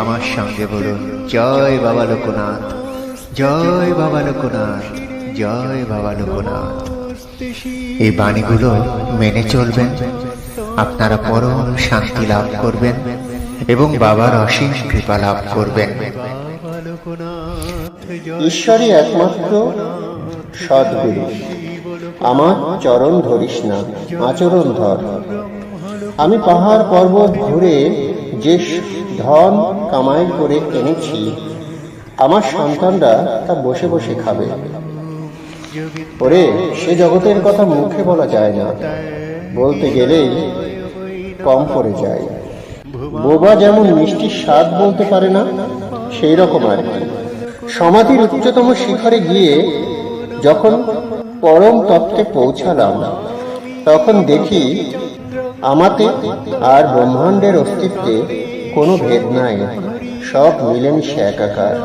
আমার সঙ্গে বলুন, জয় বাবা লোকনাথ, জয় বাবা লোকনাথ, জয় বাবা লোকনাথ। এই বাণীগুলো মেনে চলবেন, আপনারা পরম শান্তি লাভ করবেন এবং বাবার অসীম কৃপা লাভ করবেন। ঈশ্বরই একমাত্র সদ্গুরু আমার চরণ ধরিস না, আচরণ ধর। আমি পাহাড় পর্বত ঘুরে যে ধন কামাই করে এনেছি, আমার সন্তানরা তা বসে বসে খাবে। ওরে, সে জগতের কথা মুখে বলা যায় না। বলতে গেলেই কম পড়ে যায়। বোবা যেমন মিষ্টির স্বাদ বলতে পারে না, সেই রকম আর কি। সমাধির উচ্চতম শিখরে গিয়ে যখন পরম তত্ত্বে পৌঁছালাম, তখন দেখি আমাতে আর ব্রহ্মাণ্ডের অস্তিত্বে কোনো ভেদ নাই, সব মিলেমিশে একাকার।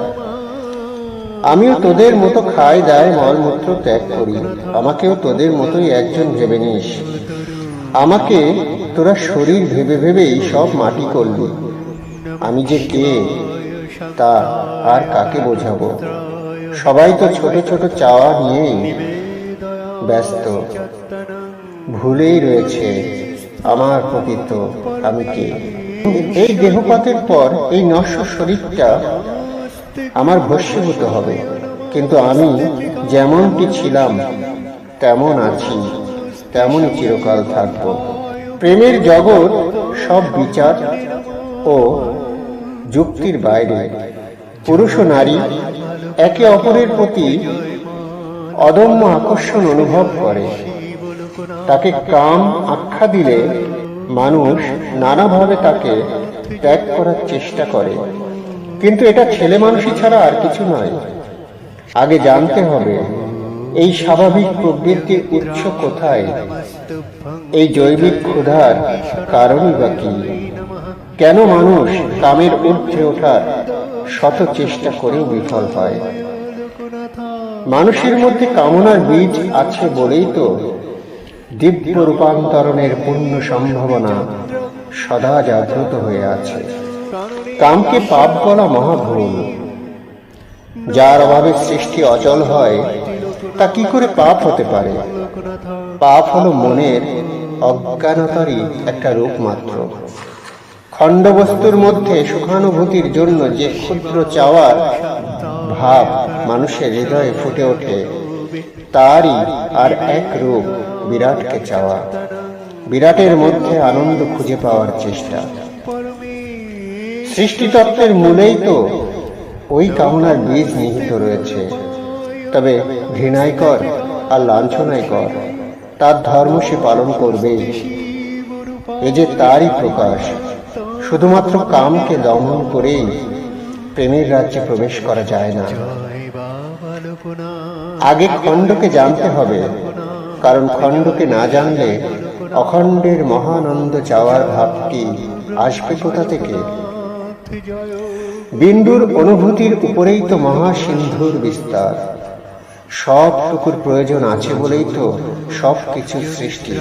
আমিও তোদের মতো খাই দায় মলমূত্র ত্যাগ করি, আমাকেও তোদের মতোই একজন ভেবে নিস। আমাকে তোরা শরীর ভেবে ভেবেই সব মাটি করলি। আমি যে কে, তা আর কাকে বোঝাবো? সবাই তো ছোট ছোট চাওয়া নিয়েই ব্যস্ত। ভুলেই রয়েছে আমার প্রকৃত আমি কে। এই দেহপাতের পর এই নশ্বর শরীরটা আমার ভস্মীভূত হবে। কিন্তু আমি যেমনটি ছিলাম, তেমন আছি, তেমনই চিরকাল থাকব। প্রেমের জগৎ সব বিচার ও যুক্তির বাইরে। পুরুষ ও নারী একে অপরের প্রতি অদম্য আকর্ষণ অনুভব করে। তাকে কাম আখ্যা দিলে মানুষ নানাভাবে তাকে ত্যাগ করার চেষ্টা করে। কিন্তু এটা ছেলে মানুষই ছাড়া আর কিছু নয়। আগে জানতে হবে, এই স্বাভাবিক প্রবৃত্তির উৎস কোথায়? এই জৈবিক ক্ষুধার কারণই বা কি? কেন মানুষ কামের ঊর্ধ্বে ওঠার শত চেষ্টা করেও বিফল হয়? মানুষের মধ্যে কামনার বীজ আছে বলেই তো দিব্য রূপান্তরণের পূর্ণ সম্ভাবনা সদা জাগ্রত হয়ে আছে। কামকে পাপ বলা মহাভুল। যার অভাবে সৃষ্টি অচল হয়, তা কি করে পাপ হতে পারে? পাপ হলো মনের অজ্ঞানতারই একটা রূপ মাত্র। খণ্ডবস্তুর মধ্যে সুখানুভূতির জন্য যে ক্ষুদ্র চাওয়ার ভাব মানুষের হৃদয়ে ফুটে ওঠে তারই আর এক রূপ বিরাটকে চাওয়া। বিরাটের মধ্যে আনন্দ খুঁজে পাওয়ার চেষ্টা। সৃষ্টিতত্ত্বের মূলেই তো ওই কামনার বীজ নিহিত রয়েছে। তবে ঘৃণাই কর আর লাঞ্ছনাই কর তার ধর্ম সে পালন করবেই এ যে তারই প্রকাশ, শুধুমাত্র কামকে দমন করেই প্রেমের রাজ্যে প্রবেশ করা যায় না। আগে খণ্ডকে জানতে হবে, কারণ খণ্ডকে না জানলে অখণ্ডের মহানন্দ চাওয়ার ভাবটি আসবে কোথা থেকে? বিন্দুর অনুভূতির উপরেই তো মহাসিন্ধুর বিস্তার। সবটুকুর প্রয়োজন আছে বলেই তো সব কিছু সৃষ্টি।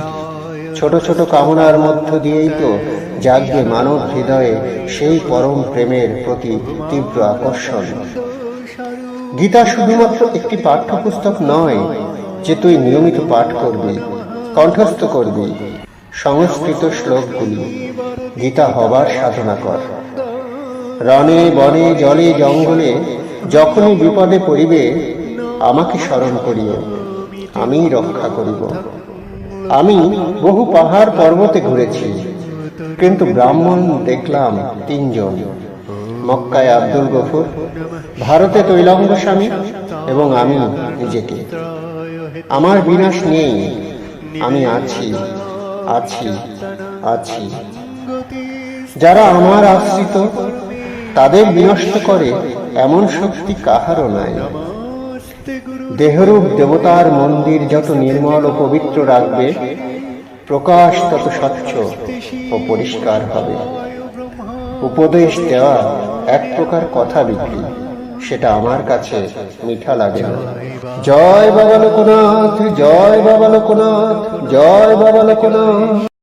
ছোট ছোট কামনার মধ্য দিয়েই তো জাগবে মানব হৃদয়ে সেই পরম প্রেমের প্রতি তীব্র আকর্ষণ। গীতা শুধুমাত্র একটি পাঠ্যপুস্তক নয়, যে তুই নিয়মিত পাঠ করবি, কণ্ঠস্থ করবি, সংস্কৃত শ্লোকগুলি গীতা হবার সাধনা কর। রণে বনে জলে জঙ্গলে যখনই বিপদে পড়িবে, আমাকে স্মরণ করিও, আমি রক্ষা করিব। আমি বহু পাহাড় পর্বতে ঘুরেছি, কিন্তু ব্রাহ্মণ দেখলাম তিনজন। মক্কায় আব্দুল গফুর, ভারতে তৈলঙ্গ স্বামী এবং আমি নিজেকে। আমার বিনাশ নেই, আমি আছি আছি আছি। যারা আমার আশ্রিত, তাদের বিনষ্ট করে এমন শক্তি কাহারও নাই। দেহরূপ দেবতার মন্দির যত নির্মল ও পবিত্র রাখবে, প্রকাশ তত স্বচ্ছ ও পরিষ্কার হবে। উপদেশ দেওয়া এক প্রকার কথা বিক্রি সেটা আমার কাছে মিঠা লাগে না। জয় বাবা লোকনাথ, জয় বাবা লোকনাথ, জয় বাবা লোকনাথ।